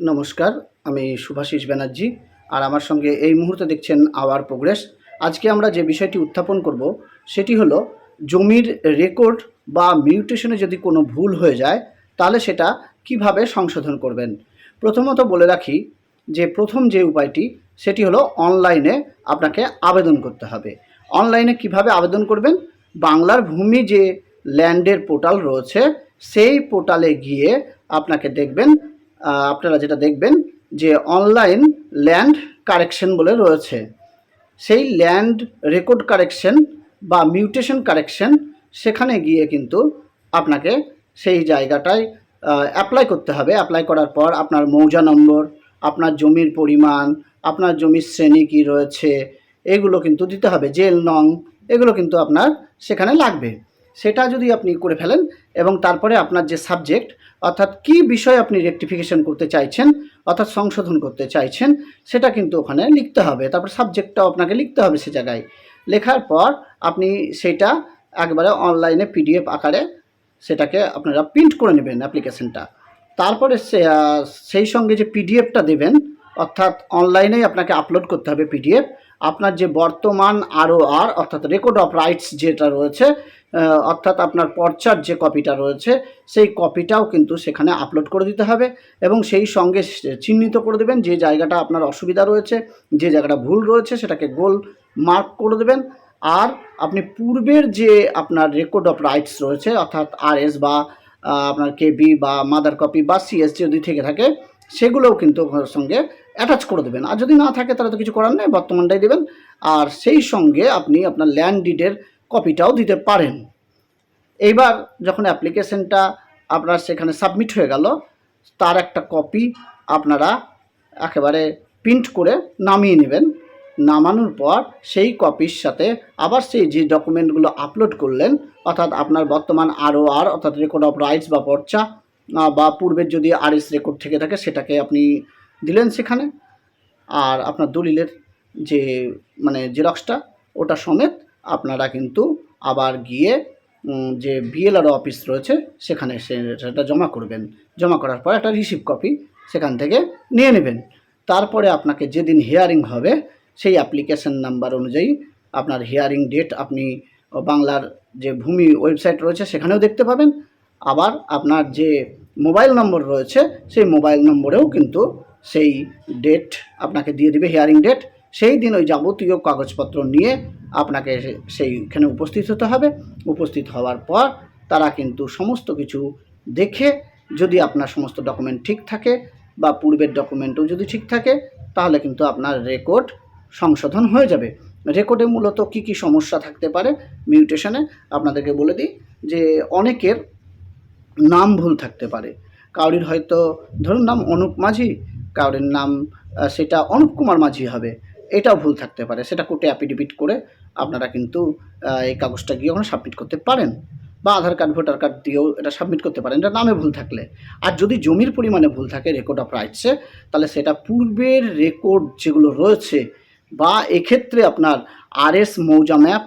নমস্কার, আমি শুভাশিস ব্যানার্জি আর আমার সঙ্গে এই মুহূর্তে দেখছেন আওয়ার প্রোগ্রেস। আজকে আমরা যে বিষয়টি উত্থাপন করব সেটি হলো জমির রেকর্ড বা মিউটেশনে যদি কোনো ভুল হয়ে যায়, তাহলে সেটা কীভাবে সংশোধন করবেন? প্রথমত বলে রাখি যে প্রথম যে উপায়টি, সেটি হলো অনলাইনে আপনাকে আবেদন করতে হবে। অনলাইনে কীভাবে আবেদন করবেন? বাংলার ভূমি যে ল্যান্ডের পোর্টাল রয়েছে, সেই পোর্টালে গিয়ে আপনাকে দেখবেন আপনারা যেটা দেখবেন যে অনলাইন ল্যান্ড কারেকশন বলে রয়েছে। সেই ল্যান্ড রেকর্ড কারেকশন বা মিউটেশন কারেকশন সেখানে গিয়ে কিন্তু আপনাকে সেই জায়গাটায় অ্যাপ্লাই করতে হবে। অ্যাপ্লাই করার পর আপনার মৌজা নম্বর, আপনার জমির পরিমাণ, আপনার জমির শ্রেণি কী রয়েছে, এগুলো কিন্তু দিতে হবে। জেল নং, এগুলো কিন্তু আপনার সেখানে লাগবে। সেটা যদি আপনি করে ফেলেন এবং তারপরে আপনার যে সাবজেক্ট, অর্থাৎ কী বিষয় আপনি রেকটিফিকেশন করতে চাইছেন, অর্থাৎ সংশোধন করতে চাইছেন, সেটা কিন্তু ওখানে লিখতে হবে। তারপর সাবজেক্টটাও আপনাকে লিখতে হবে সে জায়গায়। লেখার পর আপনি সেটা একবারে অনলাইনে পিডিএফ আকারে সেটাকে আপনারা প্রিন্ট করে নেবেন অ্যাপ্লিকেশনটা তারপরে সেই সঙ্গে যে পিডিএফটা দেবেন, অর্থাৎ অনলাইনেই আপনাকে আপলোড করতে হবে পিডিএফ আপনার যে বর্তমান আরও আর অর্থাৎ রেকর্ড অফ রাইটস যেটা রয়েছে অর্থাৎ আপনার পর্চার যে কপিটা রয়েছে, সেই কপিটাও কিন্তু সেখানে আপলোড করে দিতে হবে এবং সেই সঙ্গে চিহ্নিত করে দেবেন যে জায়গাটা আপনার অসুবিধা রয়েছে, যে জায়গাটা ভুল রয়েছে সেটাকে গোল মার্ক করে দেবেন। আর আপনি পূর্বের যে আপনার রেকর্ড অফ রাইটস রয়েছে, অর্থাৎ আরএস বা আপনার কেবি বা মাদার কপি বা সিএস যদি থেকে থাকে, সেগুলোও কিন্তু সঙ্গে অ্যাটাচ করে দেবেন। আর যদি না থাকে, তাহলে তো কিছু করার নেই, বর্তমানটাই দেবেন। আর সেই সঙ্গে আপনি আপনার ল্যান্ড ডিডের কপিটাও দিতে পারেন। এইবার যখন অ্যাপ্লিকেশনটা আপনার সেখানে সাবমিট হয়ে গেল, তার একটা কপি আপনারা একেবারে প্রিন্ট করে নামিয়ে নেবেন। নামানোর পর সেই কপির সাথে আবার সেই যে ডকুমেন্টগুলো আপলোড করলেন, অর্থাৎ আপনার বর্তমান আরও আর অর্থাৎ রেকর্ড অফ রাইটস বা পর্চা বা পূর্বের যদি আরএস রেকর্ড থেকে থাকে, সেটাকে আপনি দিলেন সেখানে। আর আপনার দলিলের যে মানে জেরক্সটা, ওটা সমেত আপনারা কিন্তু আবার গিয়ে যে বিএলআর অফিস রয়েছে, সেখানে সেটা জমা করবেন। জমা করার পর একটা রিসিভ কপি সেখান থেকে নিয়ে নেবেন। তারপরে আপনাকে যেদিন হিয়ারিং হবে, সেই অ্যাপ্লিকেশন নাম্বার অনুযায়ী আপনার হিয়ারিং ডেট আপনি বাংলার যে ভূমি ওয়েবসাইট রয়েছে, সেখানেও দেখতে পাবেন। আবার আপনার যে মোবাইল নম্বর রয়েছে, সেই মোবাইল নম্বরেও কিন্তু সেই ডেট আপনাকে দিয়ে দিবে হিয়ারিং ডেট সেই দিন ওই যাবতীয় কাগজপত্র নিয়ে আপনাকে সেইখানে উপস্থিত হতে হবে। উপস্থিত হওয়ার পর তারা কিন্তু সমস্ত কিছু দেখে, যদি আপনার সমস্ত ডকুমেন্ট ঠিক থাকে বা পূর্বের ডকুমেন্টও যদি ঠিক থাকে, তাহলে কিন্তু আপনার রেকর্ড সংশোধন হয়ে যাবে। রেকর্ডে মূলত কি কি সমস্যা থাকতে পারে? মিউটেশনে আপনাদেরকে বলে দিই যে অনেকের নাম ভুল থাকতে পারে। কাউরির হয়তো, ধরুন নাম অনুপ মাঝি কাউরির নাম সেটা অনুপ কুমার মাঝি হবে। এটাও ভুল থাকতে পারে। সেটা কোর্টে অ্যাপিডেভিট করে আপনারা কিন্তু এই কাগজটা গিয়ে ওখানে সাবমিট করতে পারেন বা আধার কার্ড, ভোটার কার্ড দিয়েও এটা সাবমিট করতে পারেন। এটা নামে ভুল থাকলে। আর যদি জমির পরিমাণে ভুল থাকে রেকর্ড অফ রাইটসে তাহলে সেটা পূর্বের রেকর্ড যেগুলো রয়েছে বা এক্ষেত্রে আপনার আরএস মৌজা ম্যাপ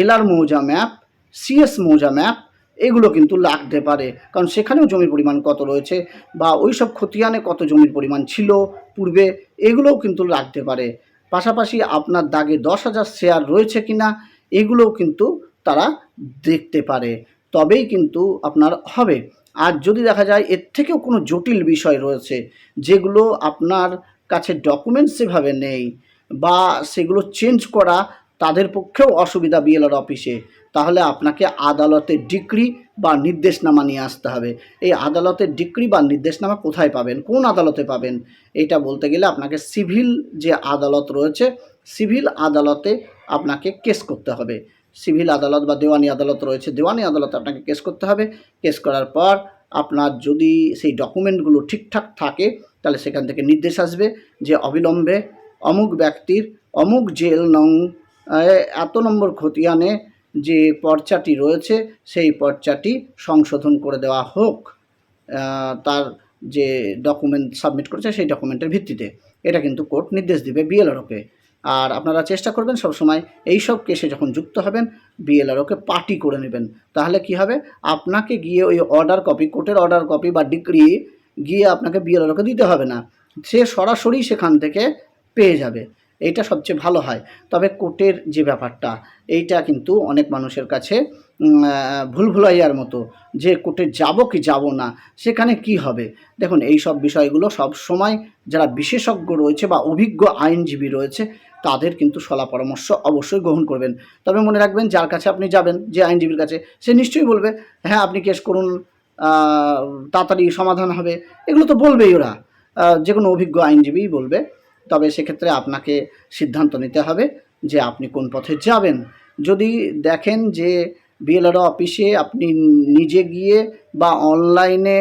এলআর মৌজা ম্যাপ সিএস মৌজা ম্যাপ এগুলো কিন্তু লাগতে পারে। কারণ সেখানেও জমির পরিমাণ কত রয়েছে বা ওই সব খতিয়ানে কত জমির পরিমাণ ছিল পূর্বে, এগুলোও কিন্তু লাগতে পারে। পাশাপাশি আপনার দাগে দশ হাজার শেয়ার রয়েছে কি না এগুলোও কিন্তু তারা দেখতে পারে। তবেই কিন্তু আপনার হবে। আর যদি দেখা যায় এর থেকেও কোনো জটিল বিষয় রয়েছে, যেগুলো আপনার কাছে ডকুমেন্টস সেভাবে নেই বা সেগুলো চেঞ্জ করা তাদের পক্ষেও অসুবিধা বিএলআর অফিসে। তাহলে আপনাকে আদালতের ডিক্রি বা নির্দেশনামা নিয়ে আসতে হবে। এই আদালতের ডিক্রি বা নির্দেশনামা কোথায় পাবেন? কোন আদালতে পাবেন? এটা বলতে গেলে আপনাকে সিভিল যে আদালত রয়েছে, সিভিল আদালতে আপনাকে কেস করতে হবে। সিভিল আদালত বা দেওয়ানি আদালত রয়েছে, দেওয়ানি আদালতে আপনাকে কেস করতে হবে। কেস করার পর আপনার যদি সেই ডকুমেন্টগুলো ঠিকঠাক থাকে, তাহলে সেখান থেকে নির্দেশ আসবে যে অবিলম্বে অমুক ব্যক্তির অমুক জেল নং এত নম্বর খতিয়ানে যে পর্চাটি রয়েছে, সেই পর্চাটি সংশোধন করে দেওয়া হোক তার যে ডকুমেন্ট সাবমিট করেছে সেই ডকুমেন্টের ভিত্তিতে। এটা কিন্তু কোর্ট নির্দেশ দিবে বিএলআরওকে। আর আপনারা চেষ্টা করবেন সবসময় এই সব কেসে যখন যুক্ত হবেন, বিএলআরওকে পার্টি করে নেবেন। তাহলে কি হবে? আপনাকে গিয়ে ওই অর্ডার কপি, কোর্টের অর্ডার কপি বা ডিগ্রি গিয়ে আপনাকে বিএলআরওকে দিতে হবে না। সে সরাসরি সেখান থেকে পেয়ে যাবে। এইটা সবচেয়ে ভালো হয়। তবে কোর্টের যে ব্যাপারটা, এইটা কিন্তু অনেক মানুষের কাছে ভুল ভুলাইয়ার মতো যে কোর্টে যাব কি যাব না, সেখানে কি হবে? দেখুন, এই সব বিষয়গুলো সব সময় যারা বিশেষজ্ঞ রয়েছে বা অভিজ্ঞ আইনজীবী রয়েছে, তাদের কিন্তু সলা পরামর্শ অবশ্যই গ্রহণ করবেন। তবে মনে রাখবেন, যার কাছে আপনি যাবেন, যে আইনজীবীর কাছে, সে নিশ্চয়ই বলবে হ্যাঁ আপনি কেস করুন তাড়াতাড়ি সমাধান হবে। এগুলো তো বলবেই ওরা। যে কোনো অভিজ্ঞ আইনজীবীই বলবে। তবে সেক্ষেত্রে আপনাকে সিদ্ধান্ত নিতে হবে যে আপনি কোন পথে যাবেন। যদি দেখেন যে বিএলআরও অফিসে আপনি নিজে গিয়ে বা অনলাইনে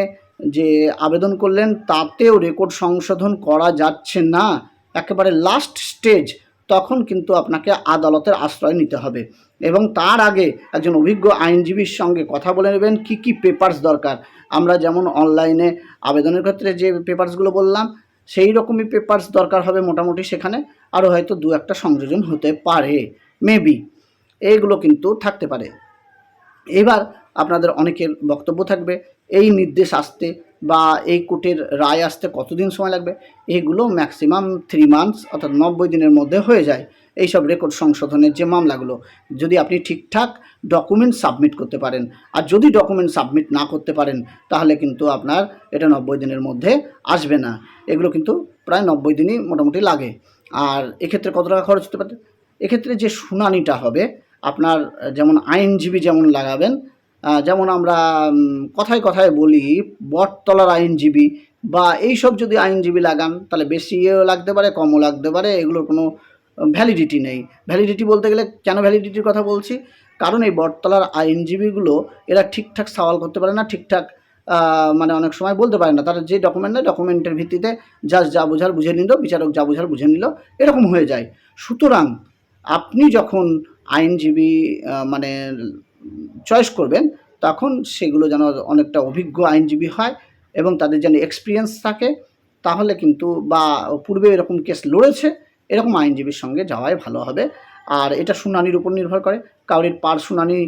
যে আবেদন করলেন, তাতেও রেকর্ড সংশোধন করা যাচ্ছে না, একেবারে লাস্ট স্টেজ তখন কিন্তু আপনাকে আদালতের আশ্রয় নিতে হবে। এবং তার আগে একজন অভিজ্ঞ আইনজীবীর সঙ্গে কথা বলে নেবেন, কী কী পেপারস দরকার। আমরা যেমন অনলাইনে আবেদনের ক্ষেত্রে যে পেপারসগুলো বললাম সেই রকমই পেপারস দরকার হবে মোটামুটি সেখানে আরও হয়তো দু একটা সংযোজন হতে পারে মেবি এইগুলো কিন্তু থাকতে পারে। এবার আপনাদের অনেকের বক্তব্য থাকবে, এই নির্দেশ আসতে বা এই কোর্টের রায় আসতে কতদিন সময় লাগবে? এইগুলো ম্যাক্সিমাম থ্রি মান্থস অর্থাৎ নব্বই দিনের মধ্যে হয়ে যায়। এই সব রেকর্ড সংশোধনের যে মামলাগুলো, যদি আপনি ঠিকঠাক ডকুমেন্ট সাবমিট করতে পারেন। আর যদি ডকুমেন্ট সাবমিট না করতে পারেন, তাহলে কিন্তু আপনার এটা নব্বই দিনের মধ্যে আসবে না। এগুলো কিন্তু প্রায় নব্বই দিনই মোটামুটি লাগে। আর এক্ষেত্রে কত টাকা খরচ হতে পারে? এক্ষেত্রে যে শুনানিটা হবে, আপনার যেমন আইনজীবী যেমন লাগাবেন যেমন আমরা কথায় কথায় বলি, বটতলার আইনজীবী বা এই সব যদি আইনজীবী লাগান, তাহলে বেশিও লাগতে পারে, কমও লাগতে পারে। এগুলোর কোনো ভ্যালিডিটি নেই। ভ্যালিডিটি বলতে গেলে কেন ভ্যালিডিটির কথা বলছি? কারণ এই বটতলার আইনজীবীগুলো, এরা ঠিকঠাক সওয়াল করতে পারে না, ঠিকঠাক মানে অনেক সময় বলতে পারে না। তারা যে ডকুমেন্ট নেয় ডকুমেন্টের ভিত্তিতে জাজ যা বোঝার বুঝে নিল, বিচারক যা বোঝার বুঝে নিল, এরকম হয়ে যায়। সুতরাং আপনি যখন আইনজীবী মানে চয়েস করবেন, তখন সেগুলো যেন অনেকটা অভিজ্ঞ আইনজীবী হয় এবং তাদের যেন এক্সপিরিয়েন্স থাকে, তাহলে কিন্তু বা পূর্বে এরকম কেস লড়েছে এরকম আইনজীবীর সঙ্গে যাওয়াই ভালো হবে। আর এটা শুনানির উপর নির্ভর করে। কাউরির পার শুনানি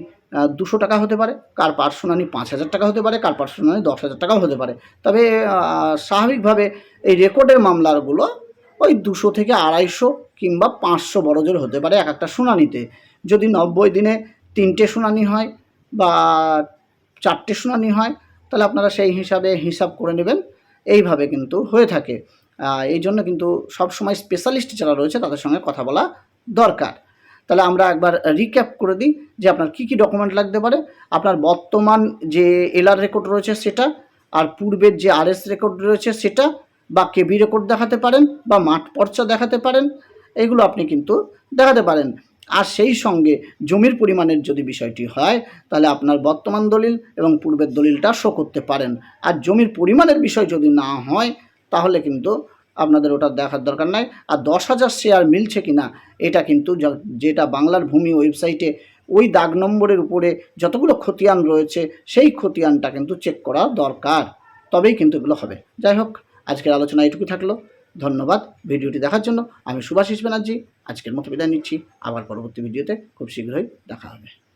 দুশো টাকা হতে পারে, কার পার শুনানি পাঁচ হাজার টাকা হতে পারে, কার পার শুনানি দশ হাজার টাকাও হতে পারে। তবে স্বাভাবিকভাবে এই রেকর্ডের মামলারগুলো ওই দুশো থেকে আড়াইশো কিংবা পাঁচশো বড়জোর হতে পারে এক একটা শুনানিতে। যদি নব্বই দিনে তিনটে শুনানি হয় বা চারটে শুনানি হয়, তাহলে আপনারা সেই হিসাবে হিসাব করে নেবেন। এইভাবে কিন্তু হয়ে থাকে। এই জন্য কিন্তু সবসময় স্পেশালিস্ট যারা রয়েছে তাদের সঙ্গে কথা বলা দরকার। তাহলে আমরা একবার রিক্যাপ করে দিই যে আপনার কী কী ডকুমেন্ট লাগতে পারে, আপনার বর্তমান যে এলআর রেকর্ড রয়েছে সেটা, আর পূর্বের যে আরএস রেকর্ড রয়েছে সেটা, বা কেবি রেকর্ড দেখাতে পারেন, বা মাঠ পর্চা দেখাতে পারেন, এগুলো আপনি কিন্তু দেখাতে পারেন। আর সেই সঙ্গে জমির পরিমাণের যদি বিষয়টি হয়, তাহলে আপনার বর্তমান দলিল এবং পূর্বের দলিলটা শো করতে পারেন। আর জমির পরিমাণের বিষয় যদি না হয় তাহলে কিন্তু আপনাদের ওটা দেখার দরকার নাই। আর দশ হাজার শেয়ার মিলছে কি না এটা কিন্তু যেটা বাংলার ভূমি ওয়েবসাইটে ওই দাগ নম্বরের উপরে যতগুলো খতিয়ান রয়েছে, সেই খতিয়ানটা কিন্তু চেক করা দরকার। তবেই কিন্তু এগুলো হবে। যাই হোক, আজকের আলোচনা এটুকু থাকল। ধন্যবাদ ভিডিওটি দেখার জন্য। আমি সুভাষিস ব্যানার্জি, আজকের মতো বিদায় নিচ্ছি। আবার পরবর্তী ভিডিওতে খুব শীঘ্রই দেখা হবে।